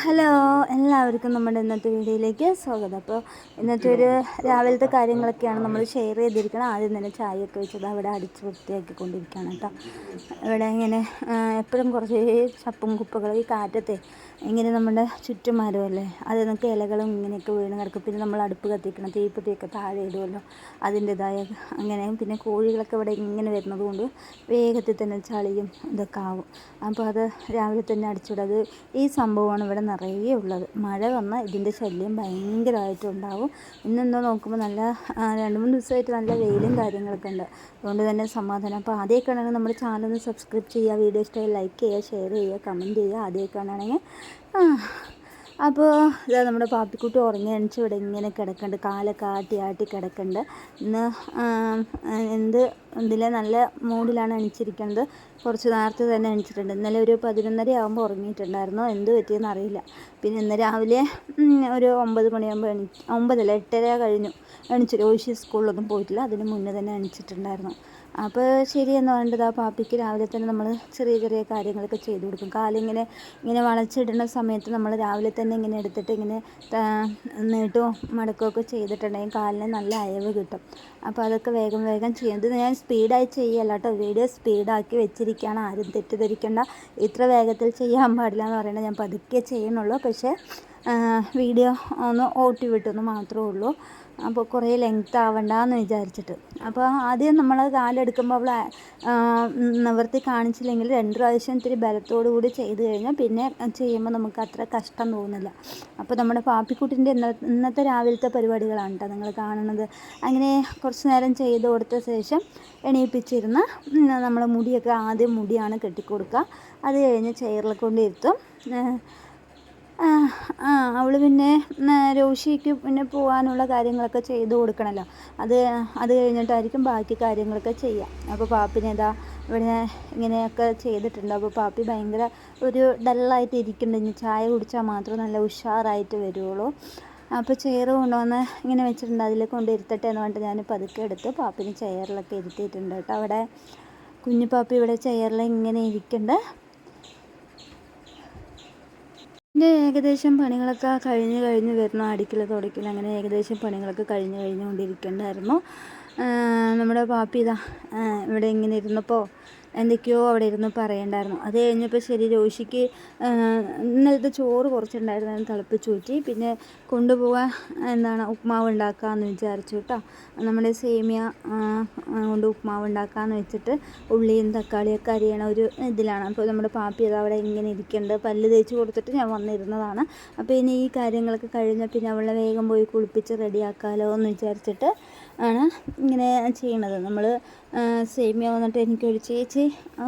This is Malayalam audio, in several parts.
ഹലോ എല്ലാവർക്കും നമ്മുടെ ഇന്നത്തെ വീഡിയോയിലേക്ക് സ്വാഗതം. അപ്പോൾ ഇന്നത്തെ ഒരു രാവിലത്തെ കാര്യങ്ങളൊക്കെയാണ് നമ്മൾ ഷെയർ ചെയ്തിരിക്കണം ആദ്യം തന്നെ ചായയൊക്കെ വെച്ചത് അവിടെ അടിച്ച് വൃത്തിയാക്കി കൊണ്ടിരിക്കുകയാണ് കേട്ടോ. ഇവിടെ ഇങ്ങനെ എപ്പോഴും കുറച്ച് ചപ്പും കുപ്പകളും ഈ കാറ്റത്തെ ഇങ്ങനെ നമ്മുടെ ചുറ്റുമരമല്ലേ അതിൽ നിന്നൊക്കെ ഇലകളും ഇങ്ങനെയൊക്കെ വീണ് കിടക്കും. പിന്നെ നമ്മൾ അടുപ്പ് കത്തിക്കണം തീപ്പത്തിയൊക്കെ താഴെ ഇടുമല്ലോ. അതിന്റെതായ അങ്ങനെ പിന്നെ കോഴികളൊക്കെ ഇവിടെ ഇങ്ങനെ വരുന്നത് കൊണ്ട് വേഗത്തിൽ തന്നെ ചളിയും ഇതൊക്കെ ആവും. അപ്പോൾ അത് രാവിലെ തന്നെ അടിച്ചുവിടും. അത് ഈ സംഭവമാണ് ഇവിടെ നിറയെ ഉള്ളത്. മഴ വന്നാൽ ഇതിന്റെ ശല്യം ഭയങ്കരമായിട്ടുണ്ടാവും ഇന്നെന്തോ നോക്കുമ്പോൾ നല്ല രണ്ട് മൂന്ന് ദിവസമായിട്ട് നല്ല വെയിലും കാര്യങ്ങളൊക്കെ ഉണ്ട്. അതുകൊണ്ട് തന്നെ സമാധാനം. അപ്പോൾ ആദ്യമൊക്കെയാണെങ്കിൽ നമ്മുടെ ചാനൽ ഒന്ന് സബ്സ്ക്രൈബ് ചെയ്യുക വീഡിയോ ഇഷ്ടമായി ലൈക്ക് ചെയ്യുക ഷെയർ ചെയ്യുക കമന്റ് ചെയ്യുക. ആദ്യമൊക്കെയാണെങ്കിൽ അപ്പോൾ ഇതാ നമ്മുടെ പാപ്പിക്കുട്ടി ഉറങ്ങി എണിച്ച് ഇവിടെ ഇങ്ങനെ കിടക്കുന്നുണ്ട് കാലൊക്കെ ആട്ടി ആട്ടി കിടക്കുന്നുണ്ട് ഇന്ന് എന്ത് ഇതിലെ നല്ല മൂഡിലാണ് എണിച്ചിരിക്കുന്നത് കുറച്ച് നേരത്തെ തന്നെ എണിച്ചിട്ടുണ്ട്. ഇന്നലെ ഒരു പതിനൊന്നര ആകുമ്പോൾ ഉറങ്ങിയിട്ടുണ്ടായിരുന്നു? എന്ത് പറ്റിയെന്ന് അറിയില്ല. പിന്നെ ഇന്ന് രാവിലെ ഒരു ഒമ്പത് മണിയാകുമ്പോൾ എണി ഒമ്പതല്ല എട്ടര കഴിഞ്ഞു. എണിച്ചു രോഷി സ്കൂളിലൊന്നും പോയിട്ടില്ല. അതിന് മുന്നേ തന്നെ എണിച്ചിട്ടുണ്ടായിരുന്നു. അപ്പോൾ ശരിയെന്ന് പറഞ്ഞിട്ട് ആ പാപ്പിക്ക് രാവിലെ തന്നെ നമ്മൾ ചെറിയ ചെറിയ കാര്യങ്ങളൊക്കെ ചെയ്തു കൊടുക്കും. കാലിങ്ങനെ ഇങ്ങനെ വളച്ചിടുന്ന സമയത്ത് നമ്മൾ രാവിലെ തന്നെ ഇങ്ങനെ എടുത്തിട്ട് ഇങ്ങനെ നീട്ടും മടക്കുകയൊക്കെ ചെയ്തിട്ടുണ്ടെങ്കിൽ കാലിന് നല്ല അയവ് കിട്ടും. അപ്പോൾ അതൊക്കെ വേഗം വേഗം ചെയ്യും. ഇത് ഞാൻ സ്പീഡായി ചെയ്യല്ല കേട്ടോ. വീഡിയോ സ്പീഡാക്കി വെച്ചിരിക്കുകയാണ്. ആരും തെറ്റിദ്ധരിക്കേണ്ട. ഇത്ര വേഗത്തിൽ ചെയ്യാൻ പാടില്ല എന്ന് പറയുന്നത് ഞാൻ പതുക്കെ ചെയ്യണുള്ളൂ പക്ഷേ വീഡിയോ ഒന്ന് ഓട്ടി വിട്ടെന്ന് മാത്രമേ ഉള്ളൂ. അപ്പോൾ കുറേ ലെങ്ത് ആവണ്ടെന്ന് വിചാരിച്ചിട്ട്. അപ്പോൾ ആദ്യം നമ്മൾ കാലെടുക്കുമ്പോൾ അവൾ നിവർത്തി കാണിച്ചില്ലെങ്കിൽ രണ്ട് പ്രാവശ്യം ഇത്തിരി ബലത്തോടു കൂടി ചെയ്ത് കഴിഞ്ഞാൽ പിന്നെ ചെയ്യുമ്പോൾ നമുക്ക് അത്ര കഷ്ടം തോന്നില്ല. അപ്പോൾ നമ്മുടെ പാപ്പിക്കുട്ടിന്റെ ഇന്നത്തെ രാവിലത്തെ പരിപാടികളാണ് കേട്ടോ നിങ്ങൾ കാണുന്നത്. അങ്ങനെ കുറച്ച് നേരം ചെയ്ത് കൊടുത്ത ശേഷം എണീപ്പിച്ചിരുന്ന് നമ്മൾ മുടിയൊക്കെ ആദ്യം മുടിയാണ് കെട്ടിക്കൊടുക്കുക. അത് കഴിഞ്ഞ് ചെയറിൽ കൊണ്ടിരുത്തും അവൾ പിന്നെ രോഷിക്ക് പിന്നെ പോകാനുള്ള കാര്യങ്ങളൊക്കെ ചെയ്തു കൊടുക്കണമല്ലോ അത് അത് കഴിഞ്ഞിട്ടായിരിക്കും ബാക്കി കാര്യങ്ങളൊക്കെ ചെയ്യുക അപ്പോൾ പാപ്പിനെ ഇതാ ഇവിടെ ഇങ്ങനെയൊക്കെ ചെയ്തിട്ടുണ്ട്. അപ്പോൾ പാപ്പി ഭയങ്കര ഒരു ഡല്ലായിട്ട് ഇരിക്കുന്നുണ്ട്. ഇനി ചായ കുടിച്ചാൽ മാത്രം നല്ല ഉഷാറായിട്ട് വരുള്ളൂ അപ്പോൾ ചെയർ കൊണ്ടുവന്ന് ഇങ്ങനെ വെച്ചിട്ടുണ്ട്. അതിൽ കൊണ്ട് ഇരുത്തട്ടെ എന്ന് പറഞ്ഞിട്ട് ഞാൻ പതുക്കെ എടുത്ത് പാപ്പിന് ചെയറിലൊക്കെ ഇരുത്തിയിട്ടുണ്ട് കേട്ടോ. അവിടെ കുഞ്ഞു പാപ്പി ഇവിടെ ചെയറിൽ ഇങ്ങനെ ഇരിക്കുന്നുണ്ട്. എന്റെ ഏകദേശം പണികളൊക്കെ കഴിഞ്ഞ് കഴിഞ്ഞ് വരുന്നു. അടിക്കൽ തുടക്കൽ അങ്ങനെ ഏകദേശം പണികളൊക്കെ കഴിഞ്ഞ് കഴിഞ്ഞുകൊണ്ടിരിക്കണ്ടായിരുന്നു. നമ്മുടെ പാപ്പി ഇതാ ഇവിടെ ഇങ്ങനെ ഇരുന്നപ്പോൾ എന്തൊക്കെയോ അവിടെ ഇരുന്ന് പറയണ്ടായിരുന്നു. അത് കഴിഞ്ഞപ്പോൾ ശരി രോഷിക്ക് ഇന്നലത്തെ ചോറ് കുറച്ചുണ്ടായിരുന്നു തിളപ്പിച്ച് ഊറ്റി. പിന്നെ കൊണ്ടുപോകാൻ എന്താണ് ഉപ്മാവ് ഉണ്ടാക്കാമെന്ന് വിചാരിച്ചു കേട്ടോ നമ്മുടെ സേമിയ കൊണ്ട് ഉപ്മാവ് ഉണ്ടാക്കാമെന്ന് വെച്ചിട്ട് ഉള്ളിയും തക്കാളിയൊക്കെ അരിയണ ഒരു ഇതിലാണ്. അപ്പോൾ നമ്മുടെ പാപ്പി അത് അവിടെ ഇങ്ങനെ ഇരിക്കുന്നുണ്ട് പല്ല് തേച്ച് കൊടുത്തിട്ട് ഞാൻ വന്നിരുന്നതാണ്. അപ്പോൾ ഇനി ഈ കാര്യങ്ങളൊക്കെ കഴിഞ്ഞാൽ പിന്നെ അവളെ വേഗം പോയി കുളിപ്പിച്ച് റെഡിയാക്കാമല്ലോ എന്ന് വിചാരിച്ചിട്ട് ആണ് ഇങ്ങനെ ചെയ്യണത്. നമ്മൾ സേമിയ വന്നിട്ട് എനിക്കൊരു ചേച്ചി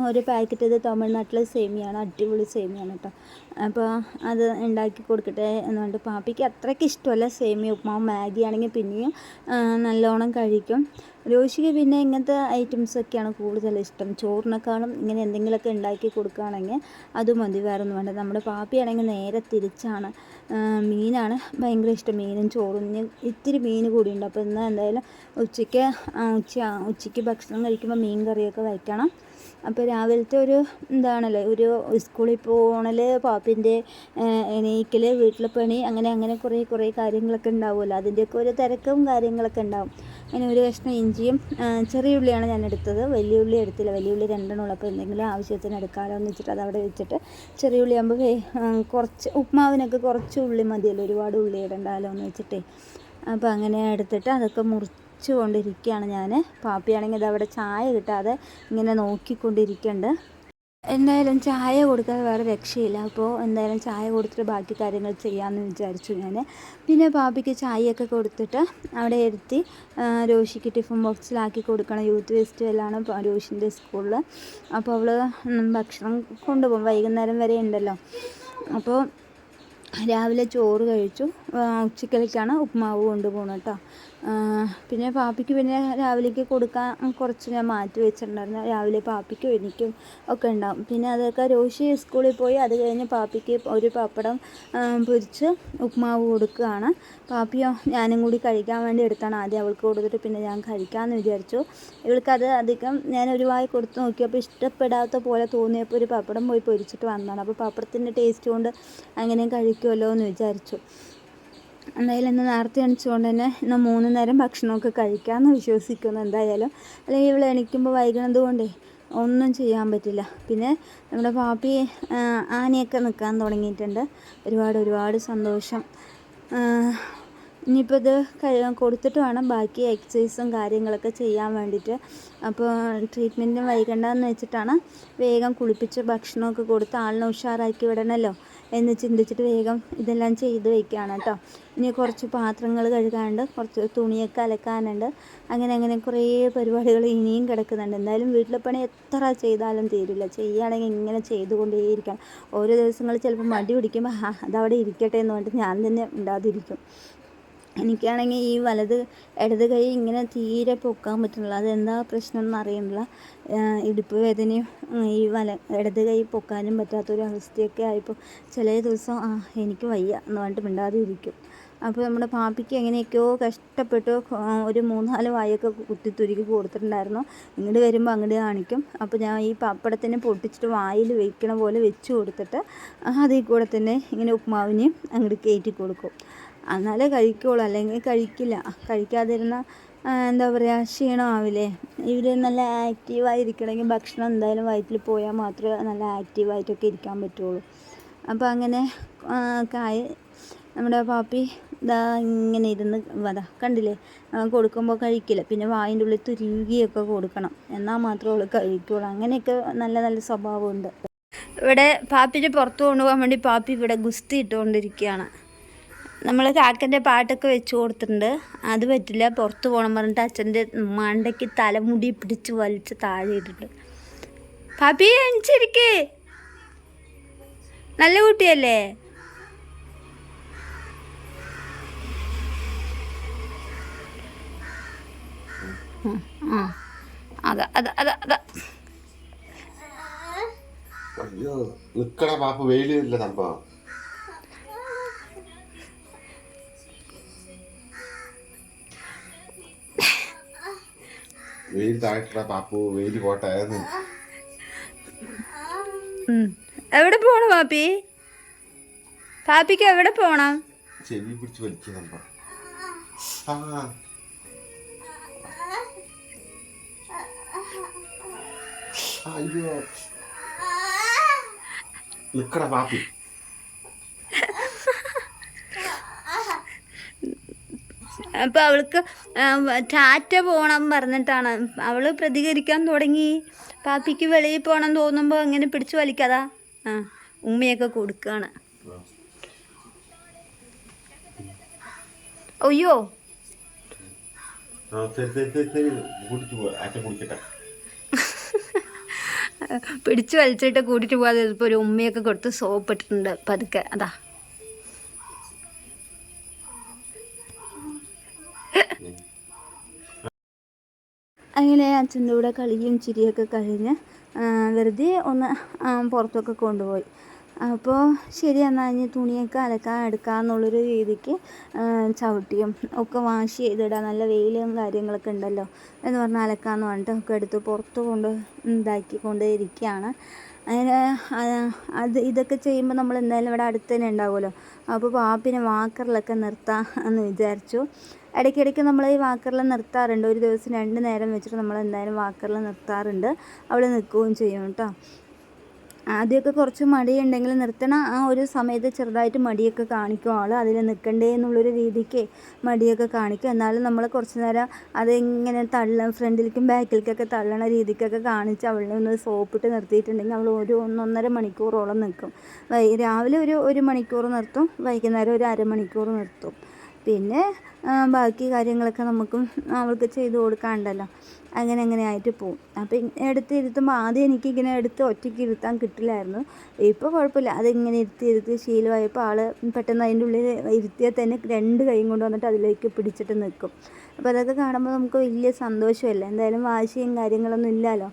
ഒരു പാക്കറ്റ് ഇത് തമിഴ്നാട്ടിലെ സേമിയാണ് അടിപൊളി സേമിയാണ് കേട്ടോ അപ്പോൾ അത് ഉണ്ടാക്കി കൊടുക്കട്ടെ എന്ന് പറഞ്ഞിട്ട് പാപ്പിക്ക് അത്രയ്ക്ക് ഇഷ്ടമല്ല സേമിയ ഉപ്മാവ് മാഗി ആണെങ്കിൽ പിന്നെയും നല്ലോണം കഴിക്കും. രോഷിക്ക് പിന്നെ ഇങ്ങനത്തെ ഐറ്റംസൊക്കെയാണ് കൂടുതൽ ഇഷ്ടം. ചോറിനേക്കാളും ഇങ്ങനെ എന്തെങ്കിലുമൊക്കെ ഉണ്ടാക്കി കൊടുക്കുകയാണെങ്കിൽ അത് മതി. വേറെ ഒന്നും വേണ്ട. നമ്മുടെ പാപ്പിയാണെങ്കിൽ നേരെ തിരിച്ചാണ്. മീനാണ് ഭയങ്കര ഇഷ്ടം. മീനും ചോറും. ഇത്തിരി മീൻ കൂടിയുണ്ട്. അപ്പോൾ ഇന്ന് എന്തായാലും ഉച്ചയ്ക്ക് ഉച്ച ഉച്ചയ്ക്ക് ഭക്ഷണം കഴിക്കുമ്പോൾ മീൻ കറിയൊക്കെ വയ്ക്കണം. അപ്പോൾ രാവിലത്തെ ഒരു എന്താണല്ലേ ഒരു സ്കൂളിൽ പോകണൽ പാപ്പിന്റെ എണീക്കൽ വീട്ടിലെ പണി അങ്ങനെ അങ്ങനെ കുറേ കുറേ കാര്യങ്ങളൊക്കെ ഉണ്ടാവുമല്ലോ. അതിന്റെയൊക്കെ ഒരു തിരക്കും കാര്യങ്ങളൊക്കെ ഉണ്ടാവും. അങ്ങനെ ഒരു കഷ്ണം ഇഞ്ചിയും ചെറിയ ഉള്ളിയാണ് ഞാൻ എടുത്തത്. വലിയ ഉള്ളി എടുത്തില്ല. വലിയ ഉള്ളി രണ്ടെണ്ണം ഉള്ളപ്പോൾ എന്തെങ്കിലും ആവശ്യത്തിന് എടുക്കാമല്ലോ എന്ന് വെച്ചിട്ട് അത് അവിടെ വെച്ചിട്ട് ചെറിയ ഉള്ളി ആകുമ്പോൾ കുറച്ച് ഉപ്മാവിനൊക്കെ കുറച്ച് ഉള്ളി മതിയല്ലോ. ഒരുപാട് ഉള്ളി ഇടണ്ടാലോ എന്ന് വെച്ചിട്ടേ. അപ്പോൾ അങ്ങനെ എടുത്തിട്ട് അതൊക്കെ മുറിച്ച് കൊണ്ടിരിക്കുകയാണ് ഞാൻ പാപ്പിയാണെങ്കിൽ ഇത് അവിടെ ചായ കിട്ടാതെ ഇങ്ങനെ നോക്കിക്കൊണ്ടിരിക്കുന്നുണ്ട് എന്തായാലും ചായ കൊടുക്കാതെ വേറെ രക്ഷയില്ല. അപ്പോൾ എന്തായാലും ചായ കൊടുത്തിട്ട് ബാക്കി കാര്യങ്ങൾ ചെയ്യാമെന്ന് വിചാരിച്ചു ഞാൻ പിന്നെ പാപ്പിക്ക് ചായയൊക്കെ കൊടുത്തിട്ട് അവിടെ ഇരുത്തി രോഷിക്ക് ടിഫിൻ ബോക്സിലാക്കി കൊടുക്കണം യൂത്ത് ഫെസ്റ്റിവലാണ് രോഷിന്റെ സ്കൂളിൽ അപ്പോൾ അവൾ ഭക്ഷണം കൊണ്ടുപോകും. വൈകുന്നേരം വരെ ഉണ്ടല്ലോ. അപ്പോൾ രാവിലെ ചോറ് കഴിച്ചു. ഉച്ചക്കലേക്കാണ് ഉപ്മാവ് കൊണ്ടുപോകണം കേട്ടോ. പിന്നെ പാപ്പിക്ക് പിന്നെ രാവിലേക്ക് കൊടുക്കാൻ കുറച്ച് ഞാൻ മാറ്റി വെച്ചിട്ടുണ്ടായിരുന്നു. രാവിലെ പാപ്പിക്കും എനിക്കും ഒക്കെ ഉണ്ടാവും. പിന്നെ അതൊക്കെ രോഷി സ്കൂളിൽ പോയി അത് കഴിഞ്ഞ് പാപ്പിക്ക് ഒരു പപ്പടം പൊരിച്ച് ഉപ്മാവ് കൊടുക്കുകയാണ്. പാപ്പിയോ ഞാനും കൂടി കഴിക്കാൻ വേണ്ടി എടുത്താണ് ആദ്യം അവൾക്ക് കൊടുത്തിട്ട് പിന്നെ ഞാൻ കഴിക്കാമെന്ന് വിചാരിച്ചു. ഇവൾക്കത് അധികം ഞാൻ ഒരു വായി കൊടുത്ത് നോക്കിയപ്പോൾ ഇഷ്ടപ്പെടാത്ത പോലെ തോന്നിയപ്പോൾ ഒരു പപ്പടം പോയി പൊരിച്ചിട്ട് വന്നതാണ്. അപ്പോൾ പപ്പടത്തിന്റെ ടേസ്റ്റ് കൊണ്ട് അങ്ങനെ കഴിക്കുമല്ലോ എന്ന് വിചാരിച്ചു. എന്തായാലും ഇന്ന് നേരത്തെ എണിച്ചുകൊണ്ട് തന്നെ ഇന്ന് മൂന്ന് നേരം ഭക്ഷണമൊക്കെ കഴിക്കാമെന്ന് വിശ്വസിക്കുന്നു എന്തായാലും. അല്ലെങ്കിൽ ഇവിടെ എണിക്കുമ്പോൾ വൈകുന്നത് കൊണ്ടേ ഒന്നും ചെയ്യാൻ പറ്റില്ല. പിന്നെ നമ്മുടെ പാപ്പി ആനയൊക്കെ നിൽക്കാൻ തുടങ്ങിയിട്ടുണ്ട്. ഒരുപാട് ഒരുപാട് സന്തോഷം. ഇനിയിപ്പോൾ ഇത് കൊടുത്തിട്ട് വേണം ബാക്കി എക്സസൈസും കാര്യങ്ങളൊക്കെ ചെയ്യാൻ വേണ്ടിയിട്ട്. അപ്പോൾ ട്രീറ്റ്മെന്റും വൈകണ്ടെന്ന് വെച്ചിട്ടാണ് വേഗം കുളിപ്പിച്ച് ഭക്ഷണമൊക്കെ കൊടുത്ത് ആളിനെ ഉഷാറാക്കി വിടണമല്ലോ എന്ന് ചിന്തിച്ചിട്ട് വേഗം ഇതെല്ലാം ചെയ്ത് വയ്ക്കുകയാണ് കേട്ടോ. ഇനി കുറച്ച് പാത്രങ്ങൾ കഴുകാനുണ്ട് കുറച്ച് തുണിയൊക്കെ അലക്കാനുണ്ട്. അങ്ങനെ അങ്ങനെ കുറേ പരിപാടികൾ ഇനിയും കിടക്കുന്നുണ്ട്. എന്തായാലും വീട്ടിലെ പണി എത്ര ചെയ്താലും തീരില്ല. ചെയ്യുകയാണെങ്കിൽ ഇങ്ങനെ ചെയ്തുകൊണ്ടേയിരിക്കണം. ഓരോ ദിവസങ്ങൾ ചിലപ്പോൾ മടി പിടിക്കുമ്പോൾ അതവിടെ ഇരിക്കട്ടെ എന്ന് പറഞ്ഞിട്ട് ഞാൻ തന്നെ ഉണ്ടാതിരിക്കും എനിക്കാണെങ്കിൽ ഈ വലത് ഇടത് കൈ ഇങ്ങനെ തീരെ പൊക്കാൻ പറ്റുന്നില്ല. അതെന്താ പ്രശ്നം എന്ന് അറിയുന്നില്ല ഇടുപ്പ് വേദനയും ഈ വല ഇടത് കൈ പൊക്കാനും പറ്റാത്തൊരു അവസ്ഥയൊക്കെ ആയപ്പോൾ ചില ദിവസം ആ എനിക്ക് വയ്യ എന്ന് പറഞ്ഞിട്ട് മിണ്ടാതെ ഇരിക്കും അപ്പോൾ നമ്മുടെ പാപ്പിക്ക് എങ്ങനെയൊക്കെയോ കഷ്ടപ്പെട്ട് ഒരു മൂന്നാൽ വായൊക്കെ കുത്തിത്തുരുക്കി കൊടുത്തിട്ടുണ്ടായിരുന്നു. ഇങ്ങോട്ട് വരുമ്പോൾ അങ്ങോട്ട് കാണിക്കും. അപ്പോൾ ഞാൻ ഈ പപ്പടത്തിനെ പൊട്ടിച്ചിട്ട് വായിൽ വെക്കണ പോലെ വെച്ച് കൊടുത്തിട്ട് അതിൽ കൂടെ തന്നെ ഇങ്ങനെ ഉപ്മാവിനെയും അങ്ങോട്ട് കയറ്റി കൊടുക്കും. എന്നാലേ കഴിക്കുള്ളൂ. അല്ലെങ്കിൽ കഴിക്കില്ല. കഴിക്കാതിരുന്ന എന്താ പറയുക ക്ഷീണമാവില്ലേ ഇവർ നല്ല ആക്റ്റീവായിരിക്കണമെങ്കിൽ ഭക്ഷണം എന്തായാലും വയറ്റിൽ പോയാൽ മാത്രമേ നല്ല ആക്റ്റീവായിട്ടൊക്കെ ഇരിക്കാൻ പറ്റുള്ളൂ. അപ്പോൾ അങ്ങനെ കായ് നമ്മുടെ പാപ്പി ഇതാ ഇങ്ങനെ ഇരുന്ന് വതാ കണ്ടില്ലേ? കൊടുക്കുമ്പോൾ കഴിക്കില്ല. പിന്നെ വായിന്റെ ഉള്ളിൽ തുരുകിയൊക്കെ കൊടുക്കണം. എന്നാൽ മാത്രമേ അവൾ കഴിക്കുള്ളൂ. അങ്ങനെയൊക്കെ നല്ല നല്ല സ്വഭാവമുണ്ട്. ഇവിടെ പാപ്പിന്റെ പുറത്തു കൊണ്ടുപോകാൻ വേണ്ടി പാപ്പി ഇവിടെ ഗുസ്തി ഇട്ടുകൊണ്ടിരിക്കുകയാണ്. നമ്മൾ കാക്കന്റെ പാട്ടൊക്കെ വെച്ച് കൊടുത്തിട്ടുണ്ട്. അത് പറ്റില്ല. പുറത്ത് പോകണം പറഞ്ഞിട്ട് അച്ഛന്റെ മണ്ടയ്ക്ക് തലമുടി പിടിച്ച് വലിച്ച് താഴെ ഇട്ടിട്ട് പാപ്പി എണിച്ചിരിക്കേ. നല്ല കുട്ടിയല്ലേ. അതാ അതാ അതാ അതാ. അയ്യോ പാപ്പ. വെയിൽ ഇല്ല വെയിൽ താഴ്ത്തട പാപ്പു വെയിൽ പോട്ടായിരുന്നു. എവിടെ പോണം പാപ്പി? പാപ്പിക്ക് എവിടെ പോണം? ചെവി പിടിച്ച് വലിച്ചു ആ. അയ്യോ. നിക്കട പാപ്പി. അപ്പൊ അവൾക്ക് ടാറ്റ പോകണം പറഞ്ഞിട്ടാണ്. അവൾ പ്രതികരിക്കാൻ തുടങ്ങി. പാപ്പിക്ക് വെളിയിൽ പോകണം തോന്നുമ്പോൾ അങ്ങനെ പിടിച്ചു വലിക്കാതാ. ആ ഉമ്മയൊക്കെ കൊടുക്കുകയാണ് അയ്യോ. പിടിച്ചു വലിച്ചിട്ട് കൂട്ടിട്ട് പോകാതെ ഇപ്പോൾ ഒരു ഉമ്മയൊക്കെ കൊടുത്ത് സോപ്പ് ഇട്ടിട്ടുണ്ട് പതുക്കെ. അതാ. അങ്ങനെ അച്ഛന്റെ കൂടെ കളിയും ചിരിയൊക്കെ കഴിഞ്ഞ് വെറുതെ ഒന്ന് പുറത്തൊക്കെ കൊണ്ടുപോയി. അപ്പോൾ ശരി എന്നാൽ ഇനി തുണിയൊക്കെ അലക്കാൻ എടുക്കാമെന്നുള്ളൊരു രീതിക്ക് ആ, ചവിട്ടിയും ഒക്കെ വാഷ് ചെയ്തിടാം. നല്ല വെയിലും കാര്യങ്ങളൊക്കെ ഉണ്ടല്ലോ എന്ന് പറഞ്ഞാൽ അലക്കാമെന്ന് പറഞ്ഞിട്ട് ഒക്കെ എടുത്ത് പുറത്ത് കൊണ്ട് ഇതാക്കി കൊണ്ടേ അങ്ങനെ അത് ഇതൊക്കെ ചെയ്യുമ്പോൾ നമ്മൾ എന്തായാലും ഇവിടെ അടുത്ത് തന്നെ ഉണ്ടാവുമല്ലോ. അപ്പോൾ പാപ്പിനെ വാക്കറിലൊക്കെ നിർത്താം എന്ന് വിചാരിച്ചു. ഇടയ്ക്കിടയ്ക്ക് നമ്മൾ ഈ വാക്കറിൽ നിർത്താറുണ്ട്. ഒരു ദിവസം രണ്ട് നേരം വെച്ചിട്ട് നമ്മൾ എന്തായാലും വാക്കറിൽ നിർത്താറുണ്ട്. അവിടെ നിൽക്കുകയും ചെയ്യും കേട്ടോ. ആദ്യമൊക്കെ കുറച്ച് മടിയുണ്ടെങ്കിൽ നിർത്തണ. ആ ഒരു സമയത്ത് ചെറുതായിട്ട് മടിയൊക്കെ കാണിക്കും ആൾ അതിൽ നിൽക്കണ്ടേ എന്നുള്ളൊരു രീതിക്ക് മടിയൊക്കെ കാണിക്കും. എന്നാലും നമ്മൾ കുറച്ച് നേരം അതിങ്ങനെ തള്ള ഫ്രണ്ടിലേക്കും ബാക്കിലേക്കൊക്കെ തള്ളണ രീതിക്കൊക്കെ കാണിച്ച് അവളെ ഒന്ന് സോപ്പിട്ട് നിർത്തിയിട്ടുണ്ടെങ്കിൽ അവൾ ഒരു ഒന്നൊന്നര മണിക്കൂറോളം നിൽക്കും രാവിലെ ഒരു ഒരു മണിക്കൂർ നിർത്തും. വൈകുന്നേരം ഒരു അരമണിക്കൂർ നിർത്തും. പിന്നെ ബാക്കി കാര്യങ്ങളൊക്കെ നമുക്കും അവൾക്ക് ചെയ്തു കൊടുക്കാണ്ടല്ലോ. അങ്ങനെ അങ്ങനെ ആയിട്ട് പോകും അപ്പോൾ എടുത്ത് ഇരുത്തുമ്പോൾ ആദ്യം എനിക്കിങ്ങനെ എടുത്ത് ഒറ്റയ്ക്ക് ഇരുത്താൻ കിട്ടില്ലായിരുന്നു. ഇപ്പോൾ കുഴപ്പമില്ല. അതിങ്ങനെ ഇരുത്തി ഇരുത്തി ശീലമായപ്പോൾ ആൾ പെട്ടെന്ന് അതിന്റെ ഉള്ളിൽ ഇരുത്തിയാൽ തന്നെ രണ്ട് കൈയും കൊണ്ട് വന്നിട്ട് അതിലേക്ക് പിടിച്ചിട്ട് നിൽക്കും അപ്പോൾ അതൊക്കെ കാണുമ്പോൾ നമുക്ക് വലിയ സന്തോഷമല്ലേ? എന്തായാലും വാശിയും കാര്യങ്ങളൊന്നും ഇല്ലല്ലോ.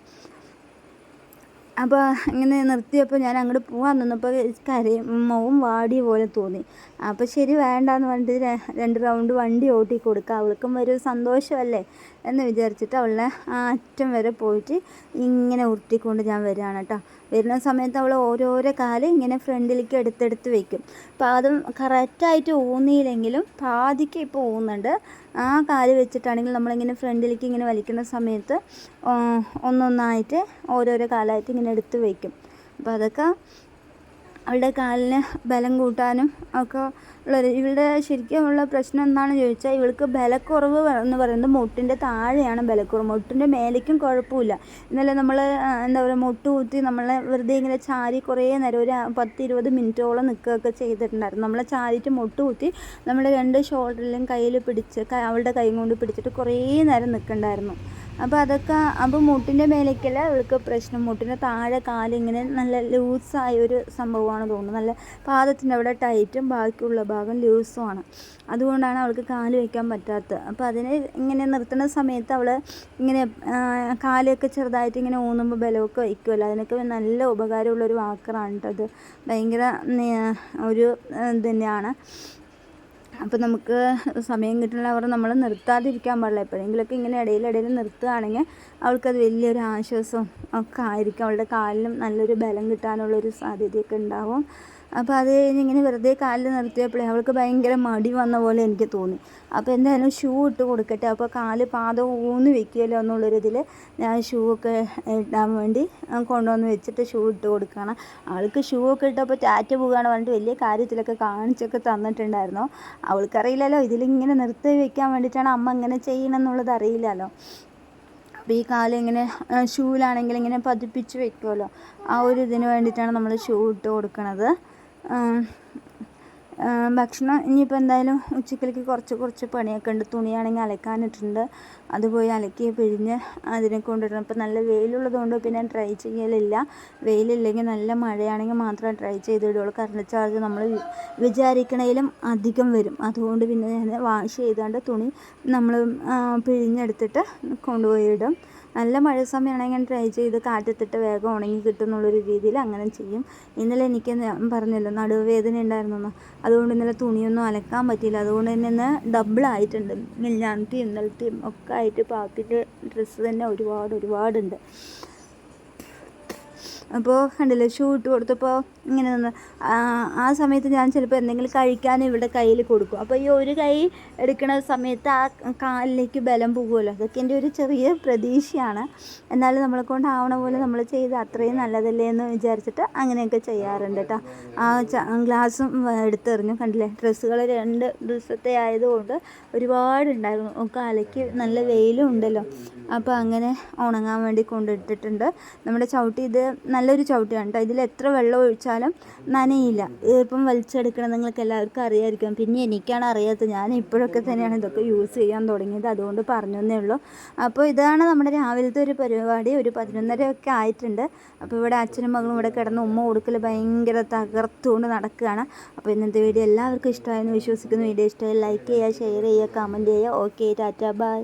അപ്പോൾ ഇങ്ങനെ നിർത്തിയപ്പോൾ ഞാൻ അങ്ങോട്ട് പോകാൻ നിന്നപ്പോൾ കരയും മുഖം വാടിയ പോലെ തോന്നി. അപ്പോൾ ശരി വേണ്ടാന്ന് പറഞ്ഞിട്ട് രണ്ട് റൗണ്ട് വണ്ടി ഓട്ടി കൊടുക്കുക അവൾക്കും ഒരു സന്തോഷമല്ലേ എന്ന് വിചാരിച്ചിട്ട് അവളെ ആ അറ്റം വരെ പോയിട്ട് ഇങ്ങനെ ഉരുട്ടിക്കൊണ്ട് ഞാൻ വരികയാണ് കേട്ടോ. വരുന്ന സമയത്ത് അവൾ ഓരോരോ കാൽ ഇങ്ങനെ ഫ്രണ്ടിലേക്ക് എടുത്തെടുത്ത് വെക്കും. പാദം കറക്റ്റായിട്ട് ഊന്നിയില്ലെങ്കിലും പാതിക്ക് ഇപ്പോൾ ഊന്നുന്നുണ്ട്. ആ കാൽ വെച്ചിട്ടാണെങ്കിൽ നമ്മളിങ്ങനെ ഫ്രണ്ടിലേക്ക് ഇങ്ങനെ വലിക്കുന്ന സമയത്ത് ഒന്നൊന്നായിട്ട് ഓരോരോ കാലായിട്ട് ഇങ്ങനെ എടുത്ത് വയ്ക്കും അപ്പോൾ അതൊക്കെ അവളുടെ കാലിന് ബലം കൂട്ടാനും ഒക്കെ ഉള്ളൊരു ഇവളുടെ ശരിക്കും ഉള്ള പ്രശ്നം എന്താണെന്ന് ചോദിച്ചാൽ ഇവൾക്ക് ബലക്കുറവ് എന്ന് പറയുന്നത് മുട്ടിന്റെ താഴെയാണ് ബലക്കുറവ്. മുട്ടിന്റെ മേലേക്കും കുഴപ്പമില്ല. ഇന്നലെ നമ്മൾ എന്താ പറയുക മുട്ട് കുത്തി നമ്മളെ വെറുതെ ഇങ്ങനെ ചാരി കുറേ നേരം ഒരു പത്ത് ഇരുപത് മിനിറ്റോളം നിൽക്കുകയൊക്കെ ചെയ്തിട്ടുണ്ടായിരുന്നു. നമ്മളെ ചാരിയിട്ട് മുട്ട് കുത്തി നമ്മുടെ രണ്ട് ഷോൾഡറിലും കയ്യിൽ പിടിച്ച് അവളുടെ കൈ കൊണ്ട് പിടിച്ചിട്ട് കുറേ നേരം നിൽക്കണ്ടായിരുന്നു. അപ്പോൾ അതൊക്കെ അപ്പോൾ മുട്ടിന്റെ മേലേക്കല്ല അവൾക്ക് പ്രശ്നം? മുട്ടിന്റെ താഴെ കാലിങ്ങനെ നല്ല ലൂസായ ഒരു സംഭവമാണ് തോന്നുന്നത്. നല്ല പാദത്തിന്റെ അവിടെ ടൈറ്റും ബാക്കിയുള്ള ഭാഗം ലൂസുമാണ്. അതുകൊണ്ടാണ് അവൾക്ക് കാൽ വയ്ക്കാൻ പറ്റാത്തത്. അപ്പോൾ അതിനെ ഇങ്ങനെ നിർത്തുന്ന സമയത്ത് അവൾ ഇങ്ങനെ കാലൊക്കെ ചെറുതായിട്ട് ഇങ്ങനെ ഊന്നുമ്പോൾ ബലമൊക്കെ വയ്ക്കുമല്ലോ അതിനൊക്കെ നല്ല ഉപകാരമുള്ളൊരു വാക്കറാണ് കേട്ടോ അത്. ഭയങ്കര ഒരു തന്നെയാണ്. അപ്പോൾ നമുക്ക് സമയം കിട്ടുന്നവർ നമ്മൾ നിർത്താതിരിക്കാൻ പാടില്ല. എപ്പോഴെങ്കിലുമൊക്കെ ഇങ്ങനെ ഇടയിലിടയിൽ നിർത്തുകയാണെങ്കിൽ അവൾക്കത് വലിയൊരു ആശ്വാസം ഒക്കെ ആയിരിക്കും. അവളുടെ കാലിനും നല്ലൊരു ബലം കിട്ടാനുള്ളൊരു സാധ്യതയൊക്കെ ഉണ്ടാവും. അപ്പോൾ അത് കഴിഞ്ഞ് ഇങ്ങനെ വെറുതെ കാലിൽ നിർത്തിയപ്പോഴേ അവൾക്ക് ഭയങ്കര മടി വന്ന പോലെ എനിക്ക് തോന്നി. അപ്പോൾ എന്തായാലും ഷൂ ഇട്ട് കൊടുക്കട്ടെ. അപ്പോൾ കാൽ പാദം ഊന്ന് വെക്കുമല്ലോ എന്നുള്ളൊരിതിൽ ഞാൻ ഷൂ ഒക്കെ ഇടാൻ വേണ്ടി കൊണ്ടുവന്ന് വെച്ചിട്ട് ഷൂ ഇട്ട് കൊടുക്കണം അവൾക്ക് ഷൂ ഒക്കെ ഇട്ടപ്പോൾ ടാറ്റ പോവുകയാണ് പറഞ്ഞിട്ട് വലിയ കാര്യത്തിലൊക്കെ കാണിച്ചൊക്കെ തന്നിട്ടുണ്ടായിരുന്നു. അവൾക്കറിയില്ലല്ലോ ഇതിലിങ്ങനെ നിർത്തി വെക്കാൻ വേണ്ടിയിട്ടാണ് അമ്മ ഇങ്ങനെ ചെയ്യണം എന്നുള്ളത് അറിയില്ലല്ലോ. അപ്പോൾ ഈ കാലം ഇങ്ങനെ ഷൂവിലാണെങ്കിൽ ഇങ്ങനെ പതിപ്പിച്ച് വെക്കുമല്ലോ. ആ ഒരു ഇതിന് വേണ്ടിയിട്ടാണ് നമ്മൾ ഷൂ ഇട്ട് കൊടുക്കണത്. ഭക്ഷണം ഇനിയിപ്പോൾ എന്തായാലും ഉച്ചക്കലേക്ക് കുറച്ച് കുറച്ച് പണിയൊക്കെ ഉണ്ട്. തുണിയാണെങ്കിൽ അലക്കാനിട്ടുണ്ട്. അത് പോയി അലക്കി പിഴിഞ്ഞ് അതിനെ കൊണ്ടിടണം ഇപ്പം നല്ല വെയിലുള്ളത് കൊണ്ട് പിന്നെ ട്രൈ ചെയ്യലില്ല. വെയിലില്ലെങ്കിൽ നല്ല മഴയാണെങ്കിൽ മാത്രമേ ട്രൈ ചെയ്തിടുള്ളൂ. കറണ്ട് ചാർജ് നമ്മൾ വിചാരിക്കണേലും അധികം വരും. അതുകൊണ്ട് പിന്നെ ഞാൻ വാഷ് ചെയ്താണ്ട് തുണി നമ്മൾ പിഴിഞ്ഞെടുത്തിട്ട് കൊണ്ടുപോയി ഇടും. നല്ല മഴ സമയമാണെങ്കിൽ ട്രൈ ചെയ്ത് കാറ്റത്തിട്ട് വേഗം ഉണങ്ങി കിട്ടും എന്നുള്ളൊരു രീതിയിൽ അങ്ങനെ ചെയ്യും. ഇന്നലെ എനിക്ക് ഞാൻ പറഞ്ഞല്ലോ നടുവേദന ഉണ്ടായിരുന്നു അതുകൊണ്ട് ഇന്നലെ തുണിയൊന്നും അലക്കാൻ പറ്റിയില്ല. അതുകൊണ്ട് തന്നെ ഇന്ന് ഡബിളായിട്ടുണ്ട് ആയിട്ടുണ്ട്. മിഞ്ഞാന്നത്തെയും ഇന്നലത്തെയും ഒക്കെ ആയിട്ട് പാപ്പിന്റെ ഡ്രസ്സ് തന്നെ ഒരുപാട് ഒരുപാടുണ്ട്. അപ്പോൾ കണ്ടില്ലേ ഷൂ ഇട്ട് കൊടുത്തപ്പോൾ ഇങ്ങനെ നിന്ന്. ആ, സമയത്ത് ഞാൻ ചിലപ്പോൾ എന്തെങ്കിലും കഴിക്കാൻ ഇവിടെ കയ്യിൽ കൊടുക്കും. അപ്പോൾ ഈ ഒരു കൈ എടുക്കുന്ന സമയത്ത് ആ കാലിലേക്ക് ബലം പോകുമല്ലോ. അതൊക്കെ എന്റെ ഒരു ചെറിയ പ്രതീക്ഷയാണ്. എന്നാലും നമ്മളെ കൊണ്ടാവണ പോലെ നമ്മൾ ചെയ്ത് അത്രയും നല്ലതല്ലേ എന്ന് വിചാരിച്ചിട്ട് അങ്ങനെയൊക്കെ ചെയ്യാറുണ്ട് കേട്ടോ. ആ ഗ്ലാസും എടുത്തെറിഞ്ഞു. കണ്ടില്ലേ? ഡ്രസ്സുകൾ രണ്ട് ദിവസത്തെ ആയതുകൊണ്ട് ഒരുപാടുണ്ടായിരുന്നു. അലക്കി നല്ല വെയിലും ഉണ്ടല്ലോ. അപ്പോൾ അങ്ങനെ ഉണങ്ങാൻ വേണ്ടി കൊണ്ടിട്ടിട്ടുണ്ട് നമ്മുടെ ചവിട്ടി ഇത് നല്ലൊരു ചവിട്ടിയാണ് കേട്ടോ. ഇതിൽ എത്ര വെള്ളം ഒഴിച്ചാലും നനയില്ല. ഇപ്പം വലിച്ചെടുക്കണം നിങ്ങൾക്ക് എല്ലാവർക്കും അറിയാമായിരിക്കും പിന്നെ എനിക്കാണ് അറിയാത്തത്. ഞാൻ ഇപ്പോഴൊക്കെ തന്നെയാണ് ഇതൊക്കെ യൂസ് ചെയ്യാൻ തുടങ്ങിയത്. അതുകൊണ്ട് പറഞ്ഞതേ ഉള്ളൂ. അപ്പോൾ ഇതാണ് നമ്മുടെ രാവിലത്തെ ഒരു പരിപാടി. ഒരു പതിനൊന്നരയൊക്കെ ആയിട്ടുണ്ട്. അപ്പോൾ ഇവിടെ അച്ഛനും മകളും ഇവിടെ കിടന്ന് ഉമ്മ കൊടുക്കൽ ഭയങ്കര തകർത്തുകൊണ്ട് നടക്കുകയാണ്. അപ്പോൾ ഇന്നത്തെ വീഡിയോ എല്ലാവർക്കും ഇഷ്ടമായെന്ന് വിശ്വസിക്കുന്നു. വീഡിയോ ഇഷ്ടമായി ലൈക്ക് ചെയ്യുക ഷെയർ ചെയ്യുക കമന്റ് ചെയ്യുക. ഓക്കെ ടാറ്റ. ബൈ